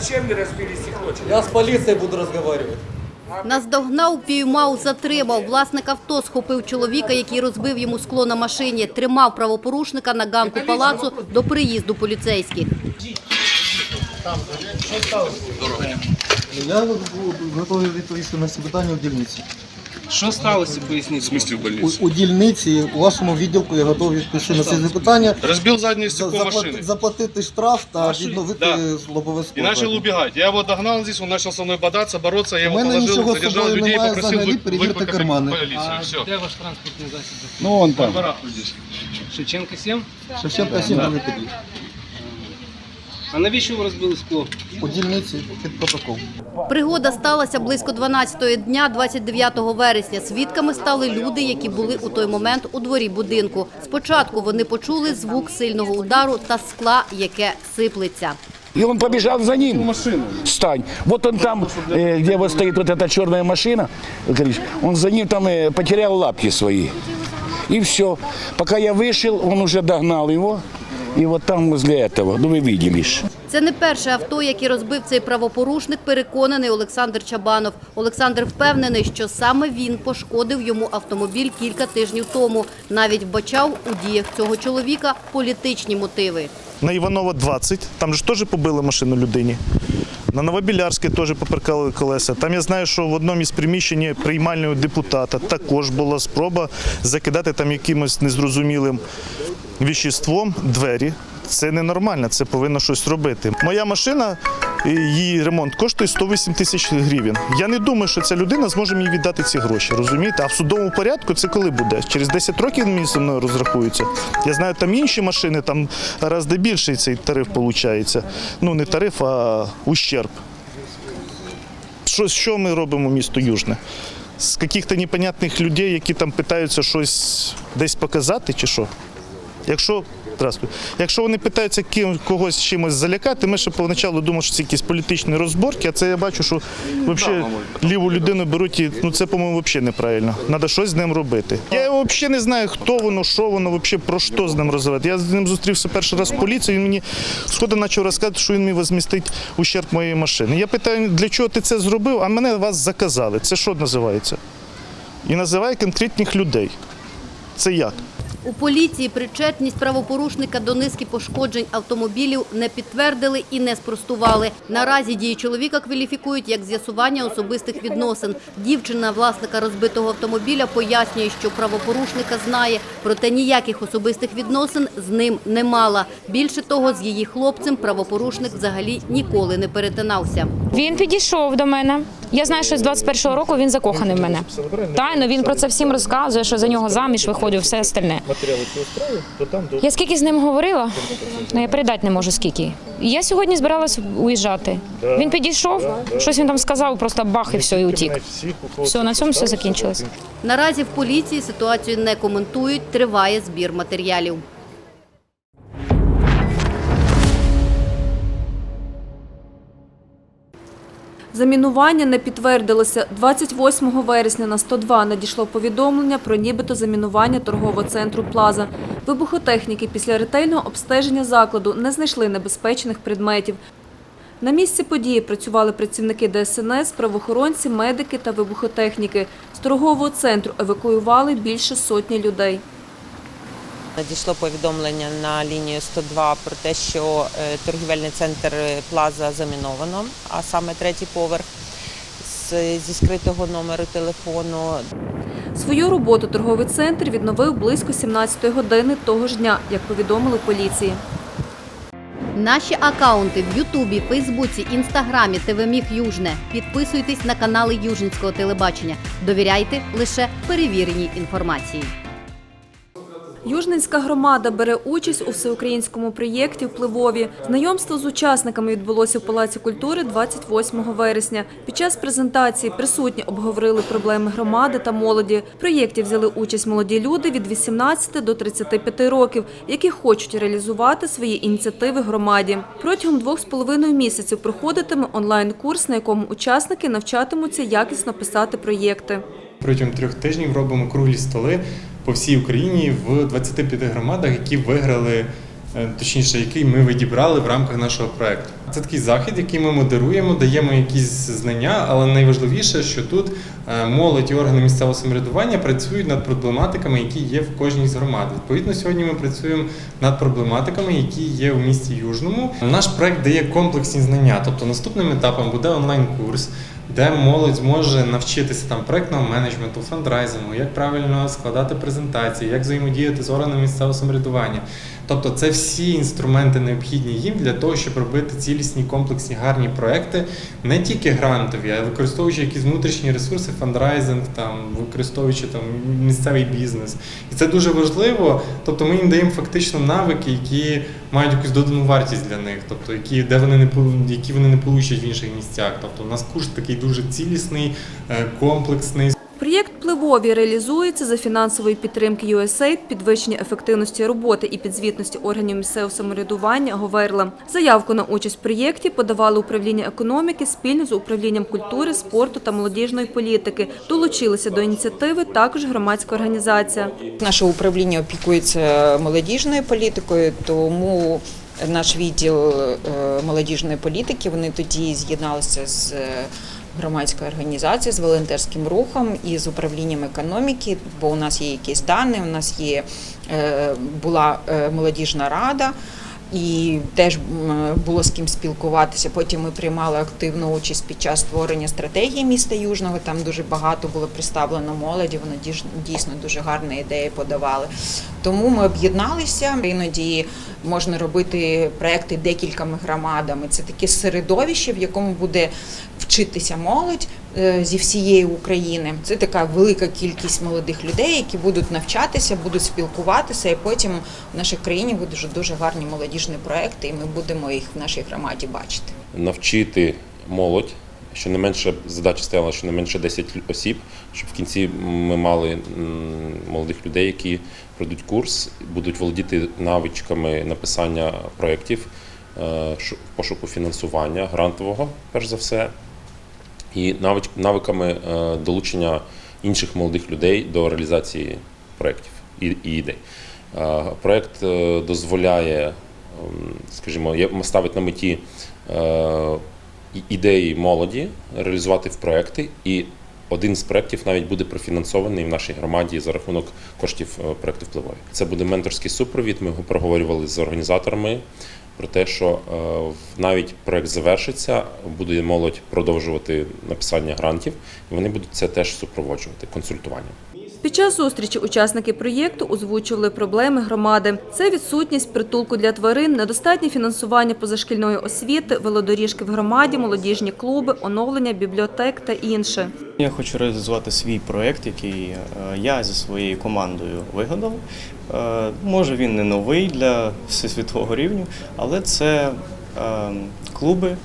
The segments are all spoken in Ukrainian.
зачем не разбили стекло? Я с полицией буду разговаривать. Наздогнав, піймав, затримав. Власник авто схопив чоловіка, який розбив йому скло на машині. Тримав правопорушника на ганку палацу до приїзду поліцейських. Я готовий відповісти на всі питання у дільниці. Що сталося, поясніть? В смысле в У, больнице? у дільниці, у вашому відділку я готовий відповісти на всі запитання. Разбил заднее За- стекло заплати- машины. заплатити штраф та Машини? відновити Да. лобове И скло. начал убегать. Я его догнал здесь, он начал со мной бодаться, бороться. Я У его мене положил, нічого з задержал собою людей, немає, попросил взагалі вы- перевірте выкликать кармани. полицию. А Все. де ваш транспортний засіб? Ну, он там. Барахлю здесь. Шевченка 7? Шевченка 7 другий під'їзд. А навіщо ви розбили скло? У дільниці під протокол. Пригода сталася близько 12-ї дня 29 вересня. Свідками стали люди, які були у той момент у дворі будинку. Спочатку вони почули звук сильного удару та скла, яке сиплеться. И он побежал за ним. Стань. Вот он там, э, где вот стоит вот эта черная машина, говоришь, он за ним там э, потерял лапки свои. И все. Пока я вышел, он уже догнал его. И вот там возле этого, ну вы видели ж. Це не перше авто, яке розбив цей правопорушник, переконаний Олександр Чабанов. Олександр впевнений, що саме він пошкодив йому автомобіль кілька тижнів тому. Навіть вбачав у діях цього чоловіка політичні мотиви. На Іванова 20, там же ж теж побили машину людині. На Новобілярське теж поперкали колеса. Там я знаю, що в одному із приміщень приймального депутата також була спроба закидати там якимось незрозумілим віществом двері. Це ненормально, це повинно щось робити. Моя машина, її ремонт коштує 108 тисяч гривень. Я не думаю, що ця людина зможе мені віддати ці гроші. Розумієте? А в судовому порядку це коли буде? Через 10 років мені зі мною розрахується. Я знаю, там інші машини, там раз де більший цей тариф виходить. Ну не тариф, а ущерб. Що, що ми робимо місто Южне? З яких-то непонятних людей, які там питаються щось десь показати, чи що? Якщо Якщо вони питаються ким когось чимось залякати, ми ще поначалу думали, що це якісь політичні розборки, а це я бачу, що взагалі ліву людину беруть і ну це, по-моєму, взагалі неправильно. Треба щось з ним робити. Я взагалі не знаю, хто воно, що воно, взагалі про що з ним розмовляти. Я з ним зустрівся перший раз в поліції, він мені сходу почав розказувати, що він мені возмістить ущерб моєї машини. Я питаю, для чого ти це зробив, а мене вас заказали. Це що називається? І називає конкретних людей. Це як? У поліції причетність правопорушника до низки пошкоджень автомобілів не підтвердили і не спростували. Наразі дії чоловіка кваліфікують як з'ясування особистих відносин. Дівчина власника розбитого автомобіля пояснює, що правопорушника знає, проте ніяких особистих відносин з ним не мала. Більше того, з її хлопцем правопорушник взагалі ніколи не перетинався. Він підійшов до мене. Я знаю, що з 21-го року він закоханий в мене. Тайно він про це всім розказує, що за нього заміж виходив, все остальне. Матеріали то там до Я скільки з ним говорила, ну я передати не можу скільки. Я сьогодні збиралась уїжджати. Він підійшов, щось він там сказав, просто бах і все, і утік. Все, на цьому все закінчилось. Наразі в поліції ситуацію не коментують, триває збір матеріалів. Замінування не підтвердилося. 28 вересня на 102 надійшло повідомлення про нібито замінування торгового центру «Плаза». Вибухотехніки після ретельного обстеження закладу не знайшли небезпечних предметів. На місці події працювали працівники ДСНС, правоохоронці, медики та вибухотехніки. З торгового центру евакуювали більше сотні людей. Надійшло повідомлення на лінію 102 про те, що е, торгівельний центр Плаза заміновано, а саме третій поверх зі скритого номеру телефону. Свою роботу торговий центр відновив близько 17 години того ж дня, як повідомили поліції. Наші акаунти в Ютубі, Фейсбуці, Інстаграмі, ТВ Южне. Підписуйтесь на канали Южницького телебачення. Довіряйте лише перевіреній інформації. Южненська громада бере участь у всеукраїнському проєкті «Впливові». Знайомство з учасниками відбулося в Палаці культури 28 вересня. Під час презентації присутні обговорили проблеми громади та молоді. В проєкті взяли участь молоді люди від 18 до 35 років, які хочуть реалізувати свої ініціативи громаді. Протягом двох з половиною місяців проходитиме онлайн-курс, на якому учасники навчатимуться якісно писати проєкти. Протягом трьох тижнів робимо круглі столи по всій Україні в 25 громадах, які виграли е, точніше, який ми відібрали в рамках нашого проекту. Це такий захід, який ми модеруємо, даємо якісь знання, але найважливіше, що тут е, молодь і органи місцевого самоврядування працюють над проблематиками, які є в кожній з громад. Відповідно, сьогодні ми працюємо над проблематиками, які є в місті Южному. Наш проект дає комплексні знання. Тобто наступним етапом буде онлайн-курс, де молодь зможе навчитися там проектного менеджменту, фандрайзингу, як правильно складати презентації, як взаємодіяти з органами місцевого самоврядування. Тобто, це всі інструменти необхідні їм для того, щоб робити цілісні, комплексні, гарні проекти, не тільки грантові, а використовуючи якісь внутрішні ресурси, фандрайзинг, там використовуючи там місцевий бізнес. І це дуже важливо. Тобто, ми їм даємо фактично навики, які мають якусь додану вартість для них, тобто які де вони не які вони не получать в інших місцях. Тобто, у нас курс такий дуже цілісний, е, комплексний. Проєкт «Пливові» реалізується за фінансової підтримки USAID, підвищення ефективності роботи і підзвітності органів місцевого самоврядування Говерла. Заявку на участь в проєкті подавали управління економіки спільно з управлінням культури, спорту та молодіжної політики. Долучилися до ініціативи також громадська організація. Наше управління опікується молодіжною політикою, тому наш відділ е, молодіжної політики вони тоді з'єдналися з е, організації з волонтерським рухом і з управлінням економіки, бо у нас є якісь дані, у нас є е, була е, молодіжна рада. І теж було з ким спілкуватися. Потім ми приймали активну участь під час створення стратегії міста Южного. Там дуже багато було представлено молоді. Вони дійс- дійсно дуже гарні ідеї подавали. Тому ми об'єдналися. Іноді можна робити проекти декількома громадами. Це таке середовище, в якому буде вчитися молодь зі всієї України. Це така велика кількість молодих людей, які будуть навчатися, будуть спілкуватися, і потім в нашій країні будуть дуже гарні молодіжні проекти, і ми будемо їх в нашій громаді бачити. навчити молодь. Щонайменше задача стояла щонайменше 10 осіб, щоб в кінці ми мали молодих людей, які пройдуть курс, будуть володіти навичками написання проєктів, е, пошуку фінансування грантового, перш за все, і навиками е, долучення інших молодих людей до реалізації проєктів і, ідей. Е, Проєкт е, дозволяє, ем, скажімо, ставить на меті ідеї молоді реалізувати в проекти, і один з проєктів навіть буде профінансований в нашій громаді за рахунок коштів проєкту впливові. Це буде менторський супровід. Ми його проговорювали з організаторами про те, що е, навіть проект завершиться, буде молодь продовжувати написання грантів, і вони будуть це теж супроводжувати консультуванням. Під час зустрічі учасники проєкту озвучували проблеми громади. Це відсутність притулку для тварин, недостатнє фінансування позашкільної освіти, велодоріжки в громаді, молодіжні клуби, оновлення бібліотек та інше. Я хочу реалізувати свій проєкт, який е, я зі своєю командою вигадав. Е, Може він не новий для всесвітового рівню, але це е, клуби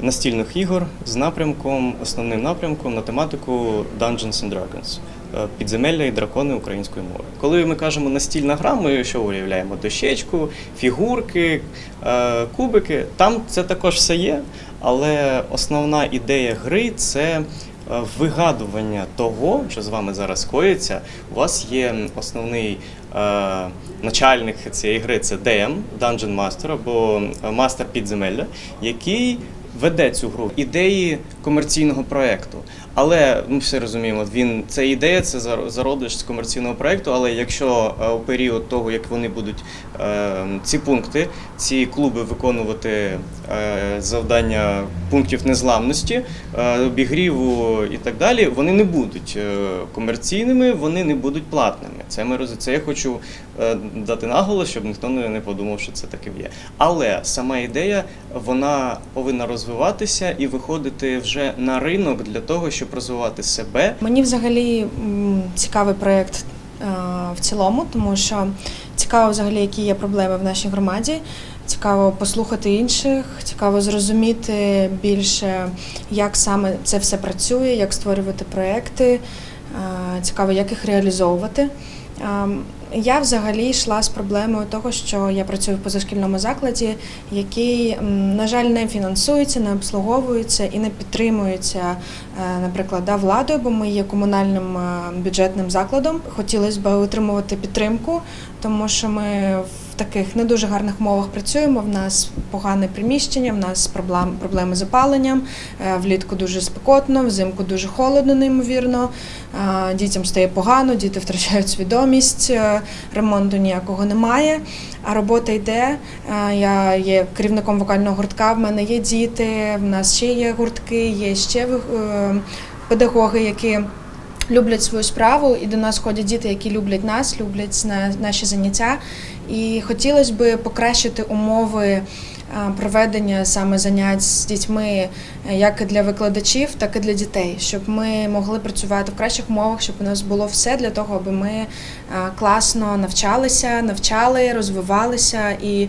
настільних ігор з напрямком, основним напрямком на тематику Dungeons and Dragons. Е, Підземелля і дракони української мови. Коли ми кажемо настільна гра, ми що уявляємо? Дощечку, фігурки, е, кубики. Там це також все є, але основна ідея гри це е, вигадування того, що з вами зараз коїться. У вас є основний е, начальник цієї гри це DM, Dungeon Master або мастер підземелля, який веде цю гру ідеї комерційного проєкту. Але ми всі розуміємо, він це ідея, це зар- зародиш з комерційного проєкту. Але якщо е, у період того, як вони будуть е, ці пункти, ці клуби виконувати е, завдання пунктів незламності, е, обігріву і так далі, вони не будуть комерційними, вони не будуть платними. Це ми це я хочу дати наголос, щоб ніхто не подумав, що це таке є. Але сама ідея вона повинна розвиватися і виходити вже на ринок для того, щоб розвивати себе Мені взагалі цікавий проєкт е, в цілому, тому що цікаво взагалі, які є проблеми в нашій громаді. Цікаво послухати інших, цікаво зрозуміти більше, як саме це все працює, як створювати проекти, е, цікаво, як їх реалізовувати. Ем, Я взагалі йшла з проблемою того, що я працюю в позашкільному закладі, який, на жаль, не фінансується, не обслуговується і не підтримується, е, наприклад, да, владою, бо ми є комунальним е, бюджетним закладом. Хотілося б отримувати підтримку, тому що ми в таких не дуже гарних умовах працюємо. В нас погане приміщення, в нас проблем, проблеми з опаленням. Е, Влітку дуже спекотно, взимку дуже холодно, неймовірно. Е, Дітям стає погано, діти втрачають свідомість, е, ремонту ніякого немає. А робота йде. Я є керівником вокального гуртка. В мене є діти, в нас ще є гуртки, є ще е, педагоги, які люблять свою справу, і до нас ходять діти, які люблять нас, люблять на- наші заняття. І хотілося б покращити умови проведення саме занять з дітьми е, як для викладачів, так і для дітей, щоб ми могли працювати в кращих умовах, щоб у нас було все для того, аби ми класно навчалися, навчали, розвивалися і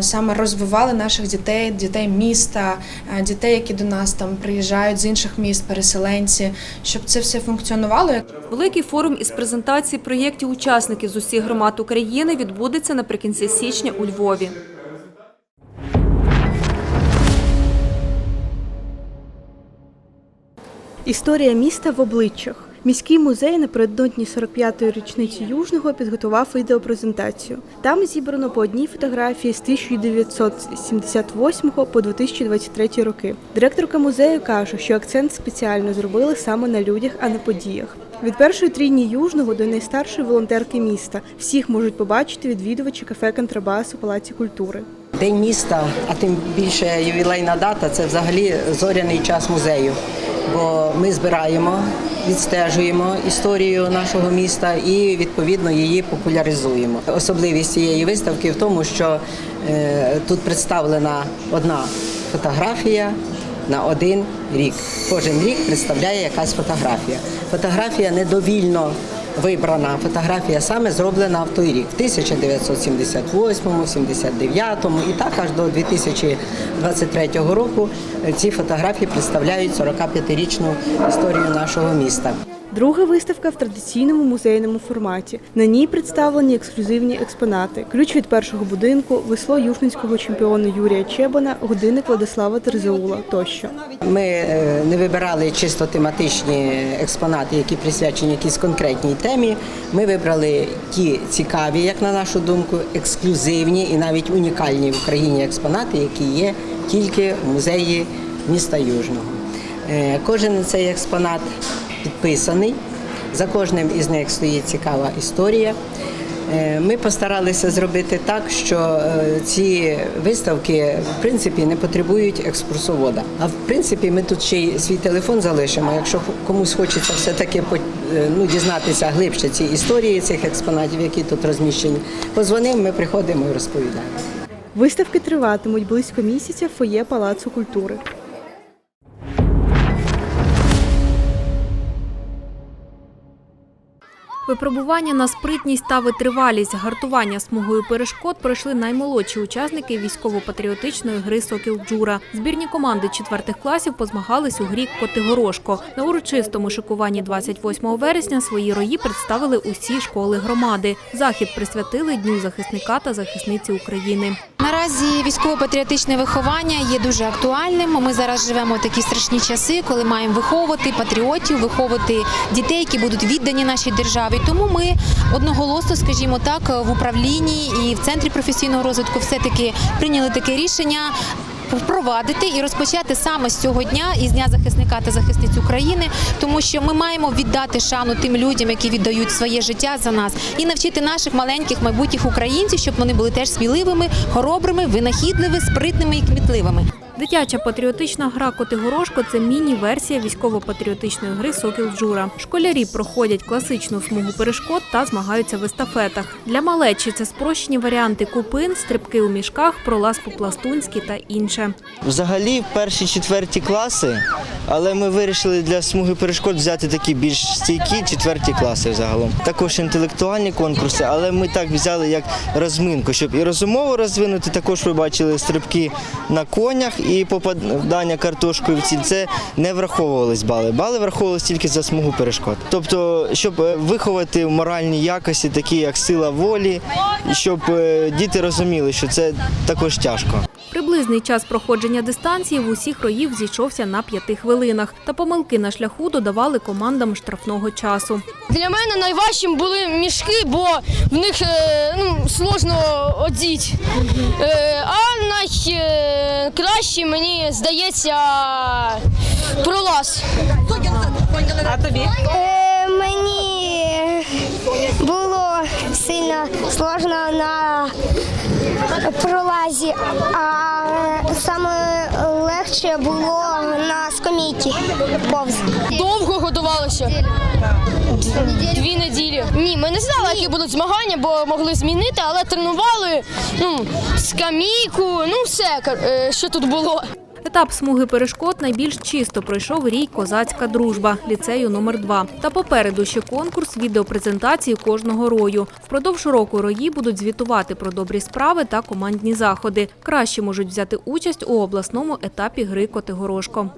саме розвивали наших дітей, дітей міста, дітей, які до нас там приїжджають з інших міст, переселенці, щоб це все функціонувало. Великий форум із презентації проєктів учасників з усіх громад України відбудеться наприкінці січня у Львові. Історія міста в обличчях. Міський музей напередодні 45-ї річниці Южного підготував відеопрезентацію. Там зібрано по одній фотографії з 1978 по 2023 роки. Директорка музею каже, що акцент спеціально зробили саме на людях, а не подіях. Від першої трійні Южного до найстаршої волонтерки міста всіх можуть побачити відвідувачі кафе Контрабас у Палаці культури. День міста, а тим більше ювілейна дата це взагалі зоряний час музею. Бо ми збираємо, відстежуємо історію нашого міста і відповідно її популяризуємо. Особливість цієї виставки в тому, що е, тут представлена одна фотографія на один рік. Кожен рік представляє якась фотографія. Фотографія недовільно вибрана фотографія саме зроблена в той рік, в 1978, 79 і так аж до 2023 року ці фотографії представляють 45-річну історію нашого міста. Друга виставка в традиційному музейному форматі. На ній представлені ексклюзивні експонати: ключ від першого будинку, весло южницького чемпіона Юрія Чебана, годинник Владислава Терзеула тощо. Ми е, не вибирали чисто тематичні експонати, які присвячені якійсь конкретній темі. Ми вибрали ті цікаві, як на нашу думку, ексклюзивні і навіть унікальні в Україні експонати, які є тільки в музеї міста Южного. Е, Кожен цей експонат підписаний. За кожним із них стоїть цікава історія. Е, Ми постаралися зробити так, що е, ці виставки в принципі не потребують екскурсовода. А в принципі, ми тут ще й свій телефон залишимо. Якщо комусь хочеться все-таки по- е, ну, дізнатися глибше ці історії цих експонатів, які тут розміщені, позвонимо, ми приходимо і розповідаємо. Виставки триватимуть близько місяця в фоє Палацу культури. Випробування на спритність та витривалість гартування смугою перешкод пройшли наймолодші учасники військово-патріотичної гри Сокіл Джура. Збірні команди четвертих класів позмагались у грі Котигорошко. На урочистому шикуванні 28 вересня свої рої представили усі школи громади. Захід присвятили Дню захисника та захисниці України. Наразі військово-патріотичне виховання є дуже актуальним. Ми зараз живемо в такі страшні часи, коли маємо виховувати патріотів, виховувати дітей, які будуть віддані нашій державі. Тому ми одноголосно, скажімо так, в управлінні і в центрі професійного розвитку все таки прийняли таке рішення. Впровадити і розпочати саме з цього дня із дня захисника та захисниць України, тому що ми маємо віддати шану тим людям, які віддають своє життя за нас, і навчити наших маленьких майбутніх українців, щоб вони були теж сміливими, хоробрими, винахідливими, спритними і кмітливими. Дитяча патріотична гра Котигорошко це міні-версія військово-патріотичної гри Сокіл Джура. Школярі проходять класичну смугу перешкод та змагаються в естафетах. Для малечі це спрощені варіанти купин, стрибки у мішках, пролаз по-пластунськи та інше. Взагалі перші четверті класи, але ми вирішили для смуги перешкод взяти такі більш стійкі четверті класи загалом. Також інтелектуальні конкурси, але ми так взяли як розминку, щоб і розумово розвинути. Також ви бачили стрибки на конях і попадання картошкою в ціль. Це не враховувались бали. Бали враховувалися тільки за смугу перешкод. Тобто, щоб е, виховати моральні якості, такі як сила волі, щоб е, діти розуміли, що це також тяжко. Приблизний час проходження дистанції в усіх роїв зійшовся на п'яти хвилинах, та помилки на шляху додавали командам штрафного часу. Для мене найважчим були мішки, бо в них е, ну, сложно одіти. А найкраще, мені здається, пролаз. А тобі? Е, мені було сильно сложно на пролазі, а саме легше було на скамійці повз. Довго годувалося. Дві неділі. Ні, ми не знали, які будуть змагання, бо могли змінити, але тренували ну, скамійку, ну все, е, що тут було. Етап смуги перешкод найбільш чисто пройшов рій Козацька дружба ліцею номер 2 Та попереду ще конкурс відеопрезентації кожного рою. Впродовж року рої будуть звітувати про добрі справи та командні заходи. Краще можуть взяти участь у обласному етапі гри Котигорошко.